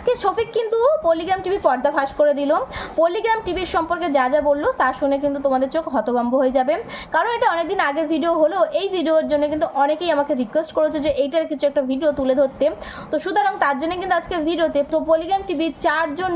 আজকে শফিক কিন্তু Polygram TV পর্দা ফাঁস করে দিল। পলিগ্রাম টিভির সম্পর্কে যা যা বলল তা শুনে কিন্তু তোমাদের চোখ হতভম্ব হয়ে যাবে। কারণ এটা অনেকদিন আগের ভিডিও হলো, এই ভিডিওর জন্য কিন্তু অনেকেই আমাকে রিকোয়েস্ট করেছে যে এইটার কিছু একটা ভিডিও তুলে ধরতে। তো সুতরাং তার জন্য কিন্তু আজকে ভিডিওতে তো পলিগ্রাম টিভির চারজন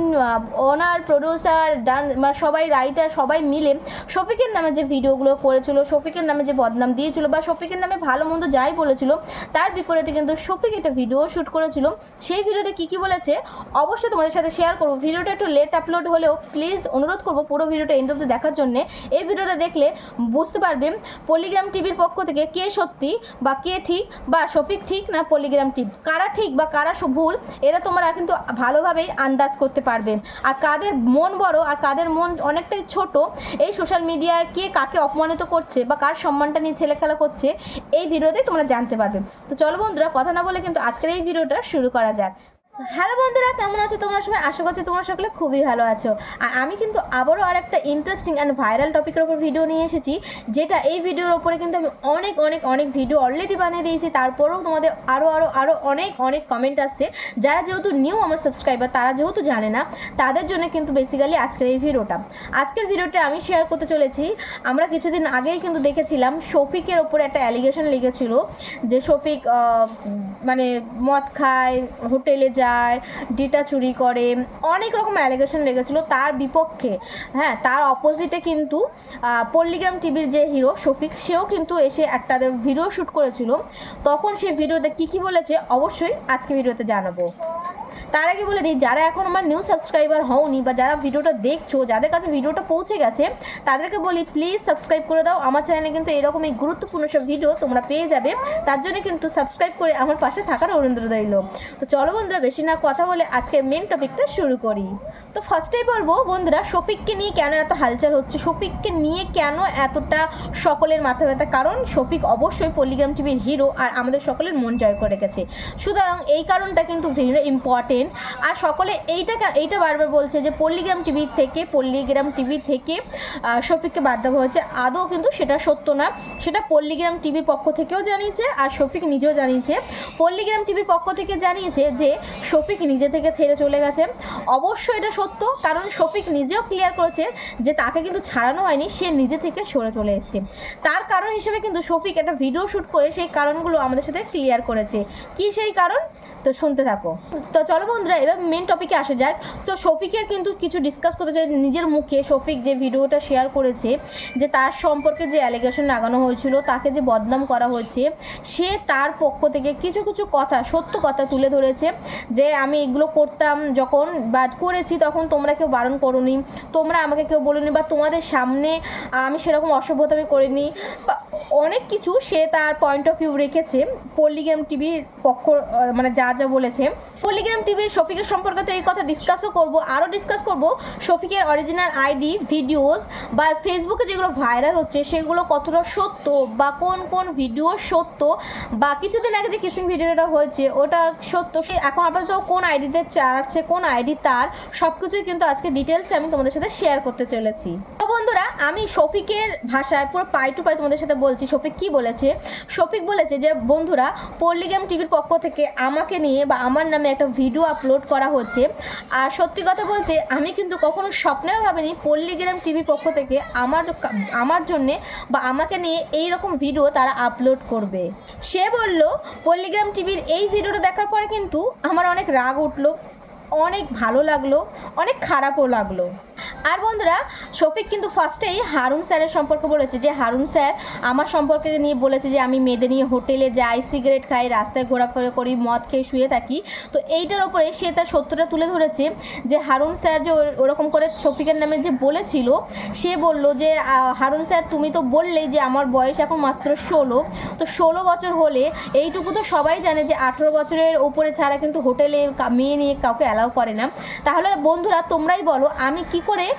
ওনার প্রডিউসার ডান মানে সবাই রাইটার সবাই মিলে শফিকের নামে যে ভিডিওগুলো করেছিল, শফিকের নামে যে বদনাম দিয়েছিল বা শফিকের নামে ভালো মন্দ যাই বলেছিল, তার বিপরীতে কিন্তু শফিক একটা ভিডিও শ্যুট করেছিল। সেই ভিডিওতে কী কী বলেছে? অবশ্যই তোমাদের সাথে শেয়ার করব। ভিডিওটা একটু লেট আপলোড হলেও প্লিজ অনুরোধ করব পুরো ভিডিওটা এন্ড অব্দি দেখার জন্য। এই ভিডিওটা দেখলে বুঝতে পারবে পলিগ্রাম টিভির পক্ষ থেকে কে সত্যি বা কে ঠিক বা শফিক ঠিক না পলিগ্রাম টিপ কারা ঠিক বা কারা ভুল এরা তোমরা কিন্তু ভালোভাবেই আন্দাজ করতে পারবে। আর কাদের মন বড় আর কাদের মন অনেকটাই ছোট, এই সোশ্যাল মিডিয়ায় কে কাকে অপমানিত করছে বা কার সম্মানটা নিয়ে ছেলে খেলা করছে, এই ভিডিওতে তোমরা জানতে পারবে। তো চলো বন্ধুরা, কথা না বলে কিন্তু আজকের এই ভিডিওটা শুরু করা যাক। হ্যালো বন্ধুরা, কেমন আছো তোমরা সবাই? আশা করছি তোমরা সকলে খুবই ভালো আছো। আর আমি কিন্তু আবারও আর একটা ইন্টারেস্টিং অ্যান্ড ভাইরাল টপিকের ওপর ভিডিও নিয়ে এসেছি, যেটা এই ভিডিওর ওপরে কিন্তু আমি অনেক অনেক অনেক ভিডিও অলরেডি বানিয়ে দিয়েছি। তারপরেও তোমাদের আরও আরও আরও অনেক অনেক কমেন্ট আসছে। যারা যেহেতু নিউ আমার সাবস্ক্রাইবার তারা যেহেতু জানে না, তাদের জন্য কিন্তু বেসিক্যালি আজকের এই ভিডিওটা আজকের ভিডিওটা আমি শেয়ার করতে চলেছি। আমরা কিছুদিন আগেই কিন্তু দেখেছিলাম শফিকের ওপরে একটা অ্যালিগেশন লেগেছিল, যে শফিক মানে মদ খায়, হোটেলে যায় ডিটা চুরি করে, অনেক রকম অ্যালিগেশন লেগেছিলো তার বিপক্ষে। হ্যাঁ তার অপোজিটে কিন্তু পল্লিগ্রাম টিভির যে হিরো শফিক, সেও কিন্তু এসে একটা ভিডিও শ্যুট করেছিল। তখন সেই ভিডিওতে কী কী বলেছে, অবশ্যই আজকে ভিডিওতে জানাব। তার আগে বলে দিই, যারা এখন আমার নিউ সাবস্ক্রাইবার হওনি বা যারা ভিডিওটা দেখছ, যাদের কাছে ভিডিওটা পৌঁছে গেছে, তাদেরকে বলি প্লিজ সাবস্ক্রাইব করে দাও। আমার চ্যানেলে কিন্তু এরকমই গুরুত্বপূর্ণ সব ভিডিও তোমরা পেয়ে যাবে। তার জন্য কিন্তু সাবস্ক্রাইব করে আমার পাশে থাকার অনুরোধ রইল তো চলো বন্ধুরা, বেশি না কথা বলে আজকে মেন টপিকটা শুরু করি। তো ফার্স্টেই বলব, বন্ধুরা, শফিককে নিয়ে কেন এত হালচাল হচ্ছে? শফিককে নিয়ে কেন এতটা সকলের মাথা ব্যথা? কারণ শফিক অবশ্যই পল্লিগ্রাম টিভির হিরো আর আমাদের সকলের মন জয় করে গেছে। সুতরাং এই কারণটা কিন্তু ভেরি ইম্পর্টেন্ট আর সকলে এইটা এইটা বারবার বলছে যে পল্লিগ্রাম টিভি থেকে, পল্লিগ্রাম টিভি থেকে শফিককে বাদ দেওয়া হয়েছে। আদৌ কিন্তু সেটা সত্য না। সেটা পল্লিগ্রাম টিভির পক্ষ থেকেও জানিয়েছে আর শফিক নিজেও জানিয়েছে। পল্লিগ্রাম টিভির পক্ষ থেকে জানিয়েছে যে শফিক নিজে থেকে ছেড়ে চলে গেছে। অবশ্যই এটা সত্য, কারণ শফিক নিজেও ক্লিয়ার করেছে যে তাকে কিন্তু ছাড়ানো হয়নি, সে নিজে থেকে সরে চলে এসেছে। তার কারণ হিসেবে কিন্তু শফিক একটা ভিডিও শ্যুট করে সেই কারণগুলো আমাদের সাথে ক্লিয়ার করেছে। কি সেই কারণ? তো শুনতে থাকো। তো চলো বন্ধুরা, এবার মেন টপিকে আসা যাক। তো শফিকের কিন্তু কিছু ডিসকাস করতে চাই নিজের মুখে। শফিক যে ভিডিওটা শেয়ার করেছে, যে তার সম্পর্কে যে অ্যালিগেশন লাগানো হয়েছিল, তাকে যে বদনাম করা হয়েছে, সে তার পক্ষ থেকে কিছু কিছু কথা, সত্য কথা তুলে ধরেছে, যে আমি এগুলো করতাম যখন বা করেছি তখন তোমরা কেউ বারণ করোনি, তোমরা আমাকে কেউ বলোনি বা তোমাদের সামনে আমি সেরকম অসভ্যতামি করিনি। বা অনেক কিছু সে তার পয়েন্ট অফ ভিউ রেখেছে। পল্লিগ্রাম টিভির পক্ষ মানে যা যা বলেছে। পল্লিগ্রাম টিভির শফিকের সম্পর্কে তো এই কথা ডিসকাসও করব আরও ডিসকাস করব। শফিকের অরিজিনাল আইডি ভিডিওস বা ফেসবুকে যেগুলো ভাইরাল হচ্ছে, সেগুলো কতটা সত্য বা কোন কোন ভিডিও সত্য বা কিছুদিন আগে যে কিসিং ভিডিওটা হয়েছে, ওটা সত্য? সে এখন আপাতত কোন আইডিতে চালাচ্ছে কোন আইডি তার সব কিছুই কিন্তু আজকে ডিটেলসে আমি তোমাদের সাথে শেয়ার করতে চলেছি। বন্ধুরা, আমি শফিকের ভাষায় পুরো পাই টু পাই তোমাদের সাথে বলছি। শফিক কি বলেছে? শফিক বলেছে যে, বন্ধুরা, পল্লিগ্রাম টিভির পক্ষ থেকে আমাকে নিয়ে বা আমার নামে একটা ভিডিও আপলোড করা হচ্ছে। আর সত্যি কথা বলতে, আমি কিন্তু কখনো স্বপ্নেও ভাবিনি পল্লিগ্রাম টিভির পক্ষ থেকে আমার আমার জন্যে বা আমাকে নিয়ে এই রকম ভিডিও তারা আপলোড করবে। সে বলল, পল্লিগ্রাম টিভির এই ভিডিওটা দেখার পরে কিন্তু আমার অনেক রাগ উঠল, অনেক ভালো লাগল, অনেক খারাপও লাগল। আর বন্ধুরা, শফিক কিন্তু ফার্স্টেই হারুন স্যারের সম্পর্কে বলেছে যে, হারুন স্যার আমার সম্পর্কে নিয়ে বলেছে যে, আমি মেয়েদের নিয়ে হোটেলে যাই, সিগারেট খাই, রাস্তায় ঘোরাফেরা করি, মদ খেয়ে শুয়ে থাকি। তো এইটার ওপরে সে তার সত্যটা তুলে ধরেছে যে, হারুন স্যার যে ওর- ওরকম করে শফিকের নামে যে বলেছিল, সে বলল যে হারুন স্যার তুমি তো বললেই যে, আমার বয়স এখন মাত্র ষোলো। তো ষোলো বছর হলে এইটুকু তো সবাই জানে যে, আঠেরো বছরের ওপরে ছাড়া কিন্তু হোটেলে মেয়ে নিয়ে কাউকে অ্যালাউ করে না। তাহলে বন্ধুরা তোমরাই বলো, আমি কি করে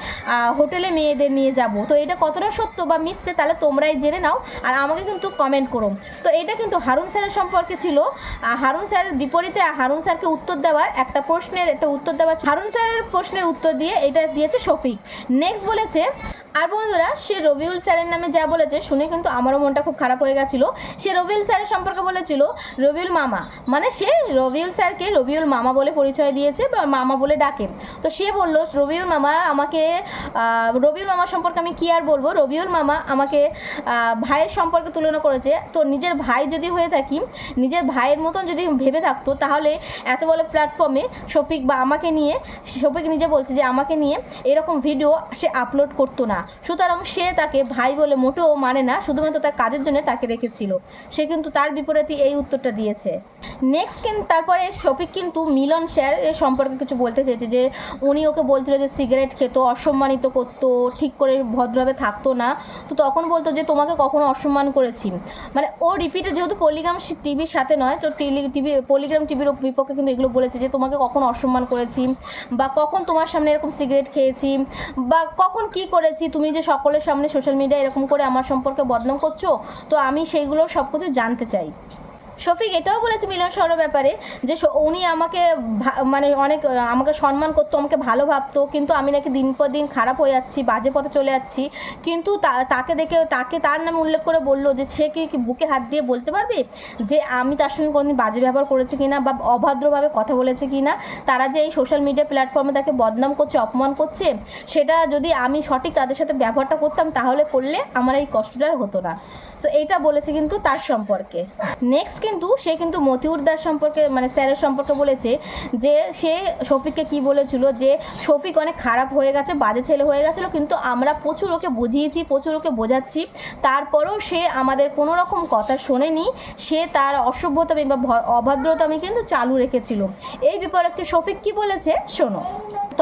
হোটেলে মেয়েদের নিয়ে যাব। তো এটা কতটা সত্য বা মিথ্যে তাহলে তোমরাই জেনে নাও আর আমাকে কিন্তু কমেন্ট করো। তো এটা কিন্তু হারুন স্যারের সম্পর্কে ছিল। হারুন স্যারের বিপরীতে হারুন স্যারকে উত্তর দেওয়ার একটা প্রশ্নের একটা উত্তর দেওয়ার হারুন স্যারের প্রশ্নের উত্তর দিয়ে এটা দিয়েছে শফিক। নেক্সট বলেছে, আর বন্ধুরা, সে রবিউল স্যারের নামে যা বলেছে শুনে কিন্তু আমারও মনটা খুব খারাপ হয়ে গেছিল। সে রবিউল স্যারের সম্পর্কে বলেছিল, রবিউল মামা। মানে সে রবিউল স্যারকে রবিউল মামা বলে পরিচয় দিয়েছে বা মামা বলে ডাকে। তো সে বলল, রবিউল মামা আমাকে রবিউল মামা সম্পর্কে আমি কি আর বলব? রবিউল মামা আমাকে ভাইয়ের সম্পর্কে তুলনা করেছে। তো নিজের ভাই যদি হয়ে থাকি, নিজের ভাইয়ের মতন যদি ভেবে থাকতো, তাহলে এত বড় প্ল্যাটফর্মে শফিক বা আমাকে নিয়ে, শফিক নিজে বলছে যে, আমাকে নিয়ে এরকম ভিডিও সে আপলোড করতো না। সুতরাং সে তাকে ভাই বলে মোটেও মানে না, শুধুমাত্র তার কাজের জন্য তাকে রেখেছিল। সে কিন্তু তার বিপরীতে এই উত্তরটা দিয়েছে। নেক্সট কিন্তু তারপরে শফিক কিন্তু মিলন স্যার সম্পর্কে কিছু বলতে চেয়েছে যে, উনি ওকে বলছিল যে সিগারেট খেতো অসম্মানিত করতো, ঠিক করে ভদ্রভাবে থাকতো না। তো তখন বলতো যে, তোমাকে কখনো অসম্মান করেছি। মানে ও রিপিটে যেহেতু পলিগ্রাম টিভির সাথে নয়, তো টিভি টিভি পলিগ্রাম টিভির বিপক্ষে কিন্তু এগুলো বলেছে যে, তোমাকে কখন অসম্মান করেছি বা কখন তোমার সামনে এরকম সিগারেট খেয়েছি বা কখন কি করেছি? তুমি যে সকলের সামনে সোশ্যাল মিডিয়া এরকম করে আমার সম্পর্কে বদনাম করছ, তো আমি সেইগুলো সব কিছু জানতে চাই। শফিক এটাও বলেছে মিলন সরের ব্যাপারে যে উনি আমাকে মানে অনেক আমাকে সম্মান করতো, আমাকে ভালো ভাবতো, কিন্তু আমি নাকি দিন পর দিন খারাপ হয়ে যাচ্ছি, বাজে পথে চলে যাচ্ছি। কিন্তু তাকে দেখে, তাকে তার নামে উল্লেখ করে বলল যে, সে কি কি বুকে হাত দিয়ে বলতে পারবে যে, আমি তার সঙ্গে কোনোদিন বাজে ব্যবহার করেছি কিনা বা অভদ্রভাবে কথা বলেছে কিনা? তারা যে এই সোশ্যাল মিডিয়া প্ল্যাটফর্মে তাকে বদনাম করছে, অপমান করছে, সেটা যদি আমি সঠিক তাদের সাথে ব্যবহারটা করতাম, তাহলে করলে আমার এই কষ্টটা হতো না। সো এইটা বলেছে কিন্তু তার সম্পর্কে। নেক্সট কিন্তু সে কিন্তু মতিউর দাস সম্পর্কে মানে স্যারের সম্পর্কে বলেছে যে সে শফিককে কি বলেছিল যে শফিক অনেক খারাপ হয়ে গেছে, বাজে ছেলে হয়ে গেছিল, কিন্তু আমরা প্রচুর ওকে বুঝিয়েছি, প্রচুর ওকে বোঝাচ্ছি। তারপরেও সে আমাদের কোনো রকম কথা শোনেনি। সে তার অসভ্যতামি বা ভ- অভদ্রতামি কিন্তু চালু রেখেছিল। এই বিপরীতে শফিক কি বলেছে? শোনো।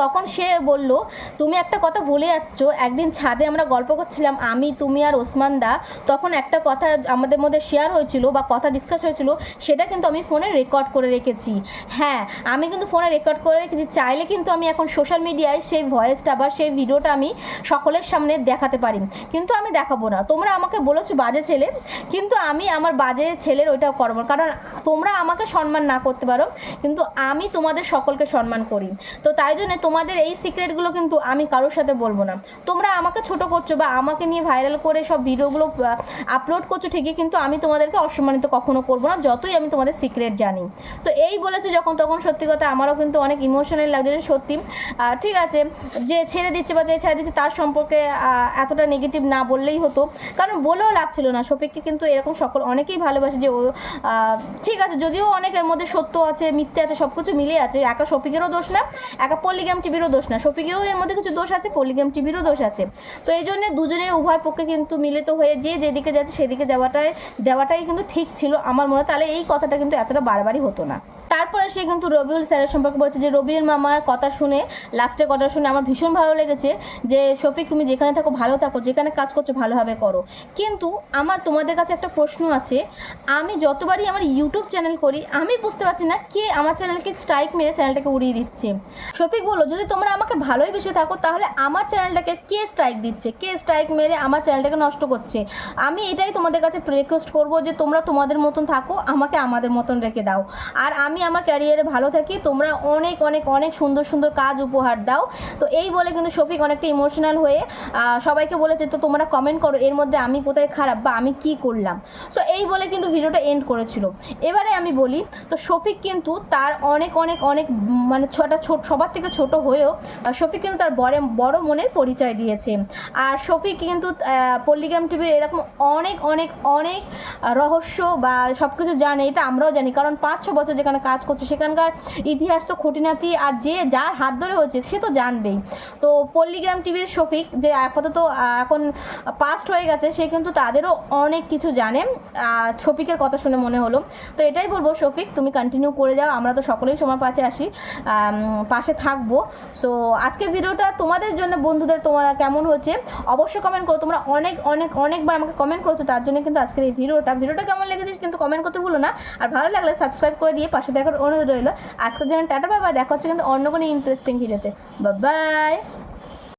তখন সে বলল, তুমি একটা কথা ভুলে যাচ্ছ। একদিন ছাদে আমরা গল্প করছিলাম, আমি, তুমি আর ওসমান দা। তখন একটা কথা আমাদের মধ্যে শেয়ার হয়েছিল বা কথা ডিসকাস হয়েছিল, সেটা কিন্তু আমি ফোনে রেকর্ড করে রেখেছি। হ্যাঁ আমি কিন্তু ফোনে রেকর্ড করে রেখেছি। চাইলে কিন্তু আমি এখন সোশ্যাল মিডিয়ায় সেই ভয়েসটা বা সেই ভিডিওটা আমি সকলের সামনে দেখাতে পারি। কিন্তু আমি দেখাবো না। তোমরা আমাকে বলেছ বাজে ছেলে, কিন্তু আমি আমার বাজে ছেলের ওইটা করব। কারণ তোমরা আমাকে সম্মান না করতে পারো, কিন্তু আমি তোমাদের সকলকে সম্মান করি। তো তাই জন্য তোমাদের এই সিক্রেটগুলো কিন্তু আমি কারোর সাথে বলব না। তোমরা আমাকে ছোট করছ বা আমাকে নিয়ে ভাইরাল করে সব ভিডিওগুলো আপলোড করছ ঠিকই, কিন্তু আমি তোমাদেরকে অসম্মানিত কখনো করব না, যতই আমি তোমাদের সিক্রেট জানি। তো এই বলেছে যখন, তখন সত্যি কথা আমারও কিন্তু অনেক ইমোশনাল লাগছে যে সত্যি ঠিক আছে, যে ছেড়ে দিচ্ছে বা যে ছেড়ে দিচ্ছে তার সম্পর্কে এতটা নেগেটিভ না বললেই হতো। কারণ বলেও লাভ ছিল না। শফিককে কিন্তু এরকম সকল অনেকেই ভালোবাসে যে ও ঠিক আছে, যদিও অনেকের মধ্যে সত্য আছে, মিথ্যে আছে সব কিছু মিলে আছে, একা শফিকেরও দোষ না, একা পল্লিগ্রাম টিভিরও দোষ না। শফিকেরও এর মধ্যে কিছু দোষ আছে পলিগ্রাম টিভিরও দোষ আছে। তো এই জন্য দুজনে উভয় পক্ষে কিন্তু মিলিত হয়ে যে যেদিকে যাচ্ছে সেদিকে যাওয়াটাই দেওয়াটাই কিন্তু ঠিক ছিল আমার মনে হয়। তাহলে এই কথাটা কিন্তু এতটা বারবারই হতো না। তারপরে সে কিন্তু রবিউল স্যারের সম্পর্কে বলছে যে, রবিউল মামার কথা শুনে লাস্টে কথা শুনে আমার ভীষণ ভালো লেগেছে যে, শফিক, তুমি যেখানে থাকো ভালো থাকো, যেখানে কাজ করছ ভালোভাবে করো। কিন্তু আমার তোমাদের কাছে একটা প্রশ্ন আছে, আমি যতবারই আমার ইউটিউব চ্যানেল করি, আমি বুঝতে পারছি না কে আমার চ্যানেলকে স্ট্রাইক মেরে চ্যানেলটাকে উড়িয়ে দিচ্ছে। শফিক বলো যদি তোমরা আমাকে ভালোই বেশি থাকো, তাহলে আমার চ্যানেলটাকে কে স্ট্রাইক দিচ্ছে? কে স্ট্রাইক মেরে আমার চ্যানেলটাকে নষ্ট করছে? আমি এটাই তোমাদের কাছে রিকোয়েস্ট করব যে, তোমরা তোমাদের মতন থাকো, আমাকে আমাদের মতন রেখে দাও। আর আমি আমার ক্যারিয়ারে ভালো থাকি, তোমরা অনেক অনেক অনেক সুন্দর সুন্দর কাজ উপহার দাও। তো এই বলে কিন্তু শফিক অনেকটা ইমোশনাল হয়ে সবাইকে বলেছে তো তোমরা কমেন্ট করো, এর মধ্যে আমি কোথায় খারাপ বা আমি কি করলাম? সো এই বলে কিন্তু ভিডিওটা এন্ড করেছিল। এবারে আমি বলি, তো শফিক কিন্তু তার অনেক অনেক অনেক মানে ছোটা ছোট, সবার থেকে ছোট হয়েও শফিক কিন্তু তার বড় বড় মনের পরিচয় দিয়েছে। আর শফিক কিন্তু পল্লিগ্রাম টিভির এরকম অনেক অনেক অনেক রহস্য বা সব কিছু জানে, এটা আমরাও জানি। কারণ পাঁচ, ছ বছর যেখানে কাজ করছে। সেখানকার ইতিহাস তো খুঁটিনাটি আর যে যার হাত ধরে হচ্ছে সে তো জানবেই। তো পল্লিগ্রাম টিভির শফিক যে আপাতত এখন পাস্ট হয়ে গেছে, সে কিন্তু তাদেরও অনেক কিছু জানে। শফিকের কথা শুনে মনে হলো। তো এটাই বলব শফিক, তুমি কন্টিনিউ করে যাও, আমরা তো সকলেই সময় পাশে আসি পাশে থাকব। সো আজকের ভিডিওটা তোমাদের জন্য, বন্ধুদের তোমার কেমন হচ্ছে অবশ্যই কমেন্ট করো। তোমরা অনেক অনেক, অনেকবার আমাকে কমেন্ট করেছ, তার জন্য কিন্তু আজকের এই ভিডিওটা। ভিডিওটা কেমন লেগেছে কিন্তু কমেন্ট করতে ভুলো না। আর ভালো লাগলে সাবস্ক্রাইব করে দিয়ে পাশে দেখার অনুরোধ রইল। আজকের জন্য টাটা বাবা দেখা হচ্ছে কিন্তু অন্য কোনো ইন্টারেস্টিং ভিডিওতে বাই